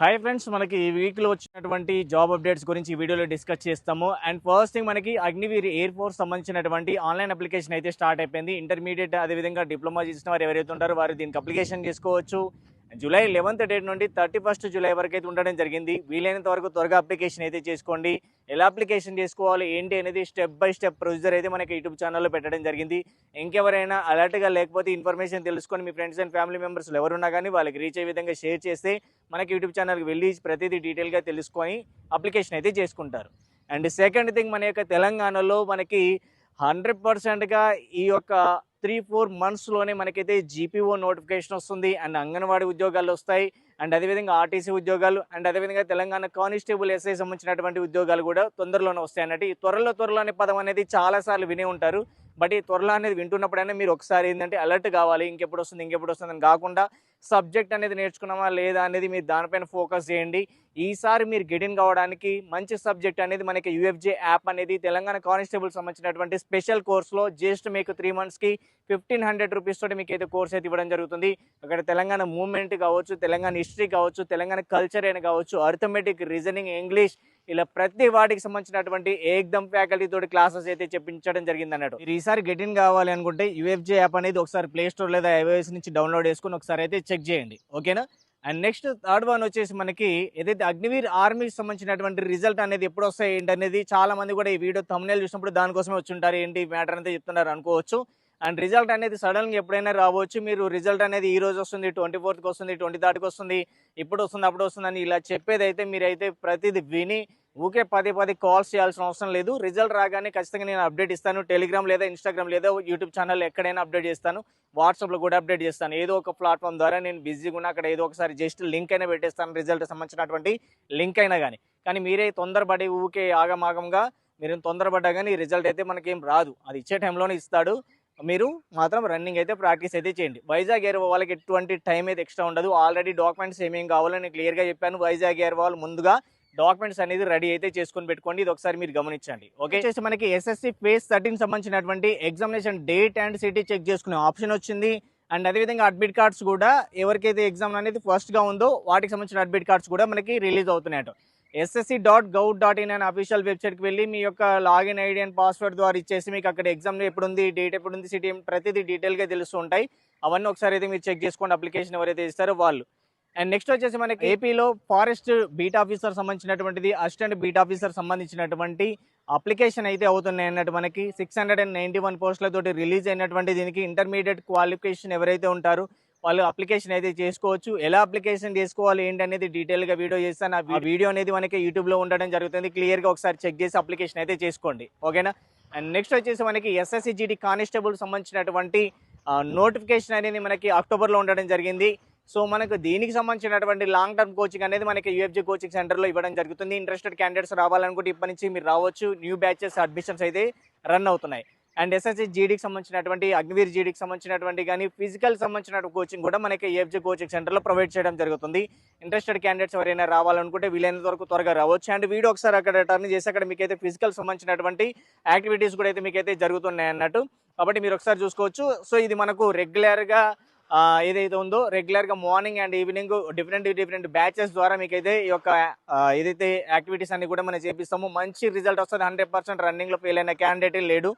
Hi friends మనకి ఈ వీక్లో వచ్చినటువంటి జాబ్ అప్డేట్స్ గురించి ఈ వీడియోలో డిస్కస్ చేస్తాము. అండ్ ఫస్ట్ థింగ్ మనకి అగ్నివీర్ ఎయిర్ ఫోర్స్ సంబంధించినటువంటి ఆన్లైన్ అప్లికేషన్ అయితే స్టార్ట్ అయిపోయింది. ఇంటర్మీడియట్ అదేవిధంగా డిప్లొమా చేసిన వారు ఎవరైతే ఉంటారో వారు దీనికి అప్లికేషన్ చేసుకోవచ్చు. జూలై లెవెన్త్ డేట్ నుండి థర్టీ ఫస్ట్ జూలై వరకు అయితే ఉండడం జరిగింది. వీలైనంత వరకు త్వరగా అప్లికేషన్ అయితే చేసుకోండి. ఎలా అప్లికేషన్ చేసుకోవాలి ఏంటి అనేది స్టెప్ బై స్టెప్ ప్రొసీజర్ అయితే మనకి యూట్యూబ్ ఛానల్లో పెట్టడం జరిగింది. ఇంకెవరైనా అలర్ట్గా లేకపోతే ఇన్ఫర్మేషన్ తెలుసుకొని మీ ఫ్రెండ్స్ అండ్ ఫ్యామిలీ మెంబర్స్ ఎవరున్నా కానీ వాళ్ళకి రీచ్ అయ్యే విధంగా షేర్ చేస్తే మనకి యూట్యూబ్ ఛానల్కి వెళ్ళి ప్రతిదీ డీటెయిల్గా తెలుసుకొని అప్లికేషన్ అయితే చేసుకుంటారు. అండ్ సెకండ్ థింగ్ మన యొక్క తెలంగాణలో మనకి హండ్రెడ్ పర్సెంట్గా ఈ యొక్క త్రీ ఫోర్ మంత్స్లోనే మనకైతే జీపీఓ నోటిఫికేషన్ వస్తుంది. అండ్ అంగన్వాడీ ఉద్యోగాలు వస్తాయి. అండ్ అదేవిధంగా ఆర్టీసీ ఉద్యోగాలు అండ్ అదేవిధంగా తెలంగాణ కానిస్టేబుల్ ఎస్ఐ సంబంధించినటువంటి ఉద్యోగాలు కూడా తొందరలోనే వస్తాయి అన్నట్టు. ఈ త్వరలో త్వరలో అనే పదం అనేది చాలాసార్లు వినే ఉంటారు. బట్ ఈ త్వరలో అనేది వింటున్నప్పుడైనా మీరు ఒకసారి ఏంటంటే అలర్ట్ కావాలి. ఇంకెప్పుడు వస్తుంది ఇంకెప్పుడు వస్తుంది అని కాకుండా సబ్జెక్ట్ అనేది నేర్చుకున్నామా లేదా అనేది మీరు దానిపైన ఫోకస్ చేయండి. ఈసారి మీరు గెటిన్ కావడానికి మంచి సబ్జెక్ట్ అనేది మనకి యూఎఫ్జే యాప్ అనేది తెలంగాణ కానిస్టేబుల్ సంబంధించినటువంటి స్పెషల్ కోర్స్లో జస్ట్ మీకు త్రీ మంత్స్కి ఫిఫ్టీన్ హండ్రెడ్ రూపీస్ తోటి మీకు అయితే కోర్స్ అయితే ఇవ్వడం జరుగుతుంది. అక్కడ తెలంగాణ మూవ్మెంట్ కావచ్చు తెలంగాణ హిస్టరీ కావచ్చు తెలంగాణ కల్చర్ అయినా కావచ్చు అర్థమెటిక్ రీజనింగ్ ఇంగ్లీష్ ఇలా ప్రతి వాటికి సంబంధించినటువంటి ఏకదమ్ ఫ్యాకల్టీ తోటి క్లాసెస్ అయితే చెప్పించడం జరిగింది అన్నట్టు మీరు ఈసారి ఇన్ కావాలి అనుకుంటే యూఎఫ్జే యాప్ అనేది ఒకసారి ప్లే స్టోర్ లేదా ఐఓఎస్ నుంచి డౌన్లోడ్ చేసుకుని ఒకసారి అయితే చెక్ చేయండి. ఓకేనా అండ్ నెక్స్ట్ థర్డ్ వన్ వచ్చేసి మనకి ఏదైతే అగ్నివీర్ ఆర్మీకి సంబంధించినటువంటి రిజల్ట్ అనేది ఎప్పుడు వస్తాయి ఏంటి అనేది చాలా మంది కూడా ఈ వీడియో తమ్నేల్ చూసినప్పుడు దానికోసమే వచ్చి ఉంటారు. ఏంటి మ్యాటర్ అంతా చెప్తున్నారు అనుకోవచ్చు. అండ్ రిజల్ట్ అనేది సడన్గా ఎప్పుడైనా రావచ్చు. మీరు రిజల్ట్ అనేది ఈ రోజు వస్తుంది ట్వంటీ ఫోర్త్కి వస్తుంది ట్వంటీ థర్డ్కి వస్తుంది ఇప్పుడు వస్తుంది అప్పుడు వస్తుందని ఇలా చెప్పేది అయితే మీరైతే ప్రతిదీ విని ఊకే పదే పదే కాల్స్ చేయాల్సిన అవసరం లేదు. రిజల్ట్ రాగానే ఖచ్చితంగా నేను అప్డేట్ ఇస్తాను. టెలిగ్రామ్ లేదా ఇన్స్టాగ్రామ్ లేదా యూట్యూబ్ ఛానల్ ఎక్కడైనా అప్డేట్ చేస్తాను. వాట్సాప్లో కూడా అప్డేట్ చేస్తాను. ఏదో ఒక ప్లాట్ఫామ్ ద్వారా నేను బిజీగా ఉన్నా అక్కడ ఏదో ఒకసారి జస్ట్ లింక్ అయినా పెట్టేస్తాను రిజల్ట్ సంబంధించినటువంటి లింక్ అయినా కానీ కానీ మీరే తొందరపడి ఊకే ఆగమాగంగా మీరు తొందరపడ్డా కానీ రిజల్ట్ అయితే మనకేం రాదు. అది ఇచ్చే టైంలోనే ఇస్తాడు. మీరు మాత్రం రన్నింగ్ అయితే ప్రాక్టీస్ అయితే చేయండి. వైజాగ్ ఎయిర్ వాళ్ళకి ఎటువంటి టైం అయితే ఎక్స్ట్రా ఉండదు. ఆల్రెడీ డాక్యుమెంట్స్ ఏమేమి కావాలో నేను క్లియర్గా చెప్పాను. వైజాగ్ ఎయిర్ వాళ్ళు ముందుగా డాక్యుమెంట్స్ అనేది రెడీ అయితే చేసుకొని పెట్టుకోండి. ఇది ఒకసారి మీరు గమనించండి. ఓకే చేసి మనకి ఎస్ఎస్సి ఫేస్ థర్టీన్ సంబంధించినటువంటి examination date and city check చేసుకునే ఆప్షన్ వచ్చింది. అండ్ అదేవిధంగా అడ్మిట్ కార్డ్స్ కూడా ఎవరికైతే ఎగ్జామ్ అనేది ఫస్ట్గా ఉందో వాటికి సంబంధించిన అడ్మిట్ కార్డ్స్ కూడా మనకి release అవుతున్నాయట. SSC dot gov dot in అనే అఫీషియల్ వెబ్సైట్కి వెళ్ళి మీ యొక్క లాగిన్ ఐడి అండ్ పాస్వర్డ్ ద్వారా ఇచ్చేసి మీకు అక్కడ ఎగ్జామ్ ఎప్పుడు ఉంది డేట్ ఎప్పుడు ఉంది సిటీ ప్రతిదీ డీటెయిల్గా తెలుస్తూ ఉంటాయి. అవన్నీ ఒకసారి అయితే మీరు చెక్ చేసుకోండి అప్లికేషన్ ఎవరైతే ఇస్తారో వాళ్ళు. అండ్ నెక్స్ట్ వచ్చేసి మనకి ఏపీలో ఫారెస్ట్ బీట్ ఆఫీసర్ సంబంధించినటువంటిది అసిస్టెంట్ బీట్ ఆఫీసర్ సంబంధించినటువంటి అప్లికేషన్ అయితే అవుతున్నాయి అన్నట్టు మనకి. Six hundred and ninety one పోస్టులతోటి release అయినటువంటి దీనికి ఇంటర్మీడియట్ క్వాలిఫికేషన్ ఎవరైతే ఉంటారో వాళ్ళు అప్లికేషన్ అయితే చేసుకోవచ్చు. ఎలా అప్లికేషన్ చేసుకోవాలి ఏంటి అనేది డీటెయిల్గా వీడియో చేస్తాను. ఆ వీడియో అనేది మనకి యూట్యూబ్లో ఉండడం జరుగుతుంది. క్లియర్గా ఒకసారి చెక్ చేసి అప్లికేషన్ అయితే చేసుకోండి. ఓకేనా అండ్ నెక్స్ట్ వచ్చేసి మనకి ఎస్ఎస్సి జీడి కానిస్టేబుల్ సంబంధించినటువంటి నోటిఫికేషన్ అనేది మనకి అక్టోబర్లో ఉండడం జరిగింది. సో మనకు దీనికి సంబంధించినటువంటి లాంగ్ టర్మ్ కోచింగ్ అనేది మనకి యూఎఫ్జీ కోచింగ్ సెంటర్లో ఇవ్వడం జరుగుతుంది. ఇంట్రెస్టెడ్ క్యాండిడేట్స్ రావాలనుకుంటే ఇప్పటి నుంచి మీరు రావచ్చు. న్యూ బ్యాచెస్ అడ్మిషన్స్ అయితే రన్ అవుతున్నాయి. అండ్ ఎస్ఎస్సి జీడీకి సంబంధించినటువంటి అగ్నివీర్ జీడీకి సంబంధించినటువంటి కానీ ఫిజికల్ సంబంధించిన కోచింగ్ కూడా మనకి ఏఎఫ్జీ కోచింగ్ సెంటర్లో ప్రొవైడ్ చేయడం జరుగుతుంది. ఇంట్రెస్టెడ్ క్యాండిడేట్స్ ఎవరైనా రావాలనుకుంటే వీలైనంత వరకు త్వరగా రావచ్చు. అండ్ వీడియో ఒకసారి అక్కడ టర్న్ చేసి అక్కడ మీకైతే ఫిజికల్ సంబంధించినటువంటి యాక్టివిటీస్ కూడా అయితే మీకైతే జరుగుతున్నాయి అన్నట్టు. కాబట్టి మీరు ఒకసారి చూసుకోవచ్చు. సో ఇది మనకు రెగ్యులర్గా ఏదైతే ఉందో రెగ్యులర్గా morning and evening different different batches ద్వారా మీకైతే ఈ యొక్క ఏదైతే యాక్టివిటీస్ అన్ని కూడా మనం చేపిస్తాము మంచి రిజల్ట్ వస్తుంది. హండ్రెడ్ పర్సెంట్ రన్నింగ్లో ఫెయిల్ అయిన క్యాండిడేట్ లేడు.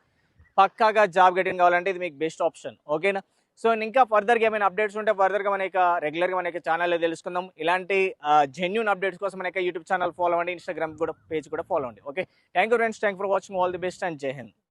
పక్కాగా జాబ్ గెటింగ్ కావాలంటే ఇది మీకు బెస్ట్ ఆప్షన్. ఓకేనా? సో ఇంకా ఫర్దర్గా ఏమైనా అప్డేట్స్ ఉంటే ఫర్దర్గా మన యొక్క రెగ్యులర్గా మన యొక్క ఛానల్లో తెలుసుకుందాం. ఇలాంటి జెన్యున్ అప్డేట్స్ కోసం మన యొక్క యూట్యూబ్ ఛానల్ ఫాలో అవ్వండి. ఇన్స్టాగ్రామ్ కూడా పేజ్ కూడా ఫాలో అవ్వండి. Okay thank you friends thank for watching all the best and జై హింద్